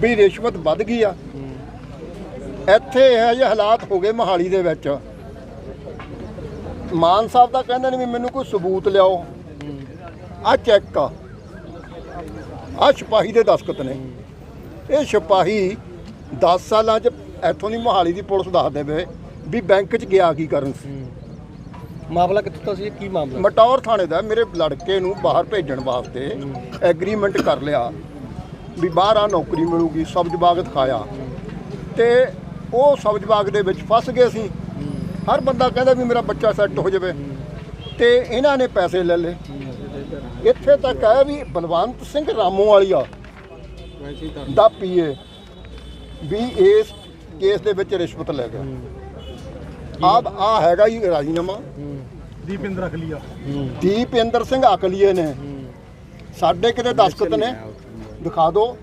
ਵੀ ਰਿਸ਼ਵਤ ਵੱਧ ਗਈ ਆ। ਇੱਥੇ ਇਹ ਜਿਹੇ ਹਾਲਾਤ ਹੋ ਗਏ ਮਹਾਲੀ ਦੇ ਵਿੱਚ। ਮਾਨ ਸਾਹਿਬ ਤਾਂ ਕਹਿੰਦੇ ਨੇ ਵੀ ਮੈਨੂੰ ਕੋਈ ਸਬੂਤ ਲਿਆਓ। ਆ ਚੈੱਕ ਆ। ਆ ਸਿਪਾਹੀ ਦੇ ਦਸਖਤ ਨੇ। ਇਹ ਸਿਪਾਹੀ 10 ਸਾਲਾਂ ਚ ਇੱਥੋਂ ਦੀ ਮੋਹਾਲੀ ਦੀ ਪੁਲਿਸ ਦੱਸ ਦੇਵੇ ਵੀ ਬੈਂਕ ਚ ਗਿਆ ਕੀ ਕਰਨ। ਸੀ ਮਾਮਲਾ ਕਿੱਥੋਂ ਦਾ ਸੀ? ਕੀ ਮਾਮਲਾ? ਮਟੌਰ ਥਾਣੇ ਦਾ ਮੇਰੇ ਲੜਕੇ ਨੂੰ ਬਾਹਰ ਭੇਜਣ ਵਾਸਤੇ ਐਗਰੀਮੈਂਟ ਕਰ ਲਿਆ। ਵੀ ਬਾਹਰ ਆ ਨੌਕਰੀ ਮਿਲੂਗੀ ਸਬਜ਼ ਬਾਗ ਦਿਖਾਇਆ। ਤੇ ਉਹ ਸਬਜ਼ ਬਾਗ ਦੇ ਵਿੱਚ ਫਸ ਗਏ ਸੀ। ਹਰ ਬੰਦਾ ਕਹਿੰਦਾ ਵੀ ਮੇਰਾ ਬੱਚਾ ਸੈੱਟ ਹੋ ਜਾਵੇ। ਤੇ ਇਹਨਾਂ ਨੇ ਪੈਸੇ ਲੈ ਲਏ। ਇੱਥੇ ਤੱਕ ਹੈ ਵੀ ਬਲਵੰਤ ਸਿੰਘ ਰਾਮੋ ਵਾਲੀਆ ਦਾ ਪੀਏ ਵੀ ਇਸ ਕੇਸ ਦੇ ਵਿੱਚ ਰਿਸ਼ਵਤ ਲੈ ਗਿਆ। ਆਹ ਆ ਹੈਗਾ ਹੀ ਰਾਜੀਨਾਮਾ। ਦੀਪਿੰਦਰ ਅਖਲੀਆ। ਦੀਪਿੰਦਰ ਸਿੰਘ ਅਕਲੀਏ ਨੇ। ਸਾਡੇ ਕਿਤੇ ਦਸਖਤ ਨੇ। ਦਿਖਾ ਦਿਓ।